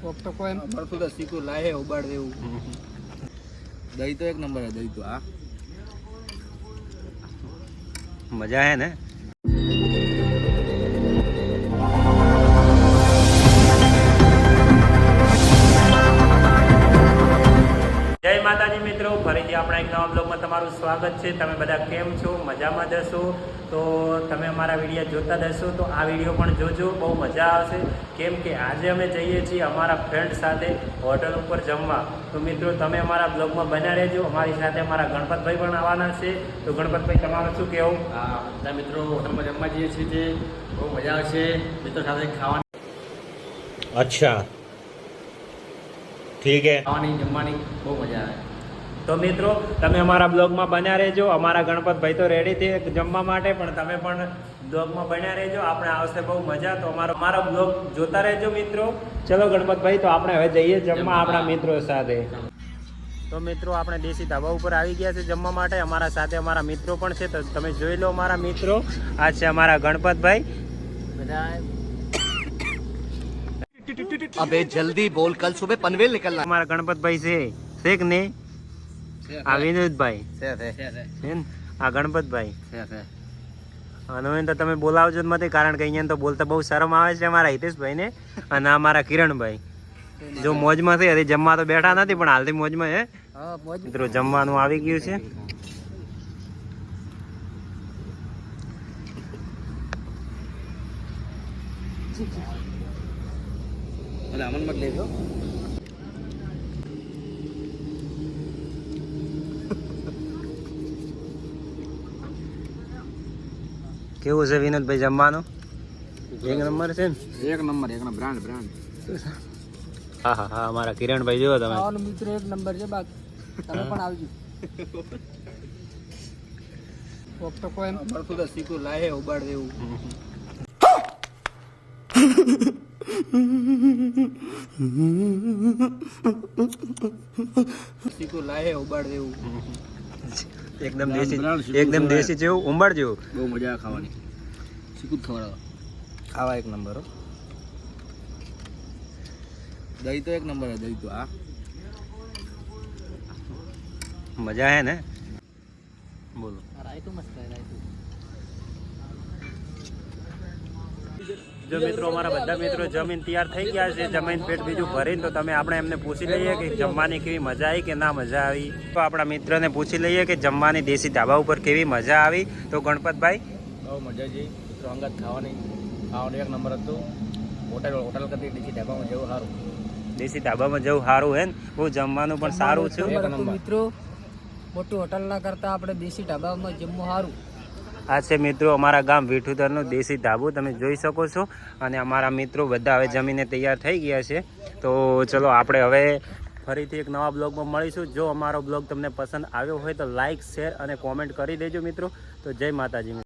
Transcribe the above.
કોક તો કોઈ તો શીખું લાહે ઉબાડ દેવું દહીં તો એક નંબર હે દહીં તો હા. મજા હે ને? જય મિત્રો. ફરીથી આપણા એક નવા બ્લોગમાં તમારું સ્વાગત છે. તમે બધા કેમ છો? મજામાં જશો? તો તમે અમારા વીડિયો જોતા જશો તો આ વીડિયો પણ જોજો. બહુ મજા આવશે. કેમ કે આજે અમે જઈએ છીએ અમારા ફ્રેન્ડ સાથે હોટલ ઉપર જમવા. તો મિત્રો તમે અમારા બ્લોગમાં બન્યા રહેજો. અમારી સાથે અમારા ગણપતભાઈ પણ આવવાના છે. તો ગણપતભાઈ તમારું શું કહેવું? હા બધા મિત્રો હોટલમાં જમવા જઈએ છીએ જે. બહુ મજા આવશે. મિત્રો સાથે ખાવાની અચ્છા. ઠીક હે. ખાવાની જમવાની બહુ મજા આવે. તો મિત્રો તમે અમારા બ્લોગમાં બન્યા રહેજો. અમારા ગણપતભાઈ તો રેડી છે જમવા માટે પણ તમે પણ બ્લોગમાં બન્યા રહેજો. આપણે આવશે બહુ મજા તો અમારો અમારો બ્લોગ જોતા રહેજો મિત્રો. ચલો ગણપતભાઈ તો આપણે હવે જઈએ જમવા આપણા મિત્રો સાથે. તો મિત્રો આપણે દેશી ધાબા ઉપર આવી ગયા છે જમવા માટે. અમારા સાથે અમારા મિત્રો પણ છે તો તમે જોઈ લો અમારા મિત્રો. આ છે અમારા ગણપતભાઈ અબે જલ્દી બોલ કલ સુબહ પનવેલ નીકળના. અમારા ગણપતભાઈ છે. શેખ ને આ વિનોદભાઈ. આ ગણપતભાઈ. અને તો તમે બોલાવજો જ નથી કારણ કે અહીંયા તો બોલતા બહુ શરમ આવે છે અમારા હિતેશભાઈ ને અને અમારા કિરણભાઈ. જો મોજમાં થઈ હતી જમવા તો બેઠા નથી પણ હાલથી મોજમાં હે? મિત્રો જમવાનું આવી ગયું છે. અમન મત લેજો. કેવું છે વિનોદભાઈ જમવાનું? એક નંબર છે ને? એક નંબર એક બ્રાન્ડ બ્રાન્ડ. હા હા હા અમારા કિરણભાઈ જુઓ તમે. ખાવાનો મિત્ર એક નંબર છે બાકી. તમે પણ આવજો. કોક તો કોઈ પડતું તો શીખું લાહે ઉબાડ દેવું. શીખું લાહે ઉબાડ દેવું. એકદમ દેશી એકદમ દેશી જેવું ઉંબાડ જેવું. બહુ મજા આવે ખાવાની. શીખું જ ખવડાવો આવા એક નંબર હો. દહીં તો એક નંબર હે દહીં તો આ મજા હે ને? બોલો. રાયતું મસ્ત રાયતું. જો મિત્રો અમારા બધા મિત્રો જમીન તૈયાર થઈ ગયા છે જમીન પેટ બીજું ભરીને તો તમે આપણે એમને પૂછી લઈએ કે જમવાની કેવી મજા આવી કે ના મજા આવી. તો આપણા મિત્રને પૂછી લઈએ કે જમવાની દેશી ધાબા ઉપર કેવી મજા આવી. તો ગણપતભાઈ? બહુ મજા જઈ મિત્રો અંગત ખાવાની. ખાવાનું એક નંબર હતું. હોટલ હોટલ કરતી દેશી ઢાબામાં જેવું સારું. દેશી ધાબામાં જવું સારું હે ને? બહુ જમવાનું પણ સારું છે. મિત્રો. મોટી હોટલના કરતાં આપણે દેશી ઢાબામાં જમવું સારું. આ છે મિત્રો અમારા ગામ વિઠુધરનું દેશી ધાબુ, તમે જોઈ શકો છો. અને અમારા મિત્રો બધા હવે જમીને તૈયાર થઈ ગયા છે. તો ચલો આપણે હવે ફરીથી એક નવા બ્લોગમાં મળીશું. જો અમારો બ્લોગ તમને પસંદ આવ્યો હોય તો લાઇક શેર અને કોમેન્ટ કરી દેજો મિત્રો. તો જય માતાજી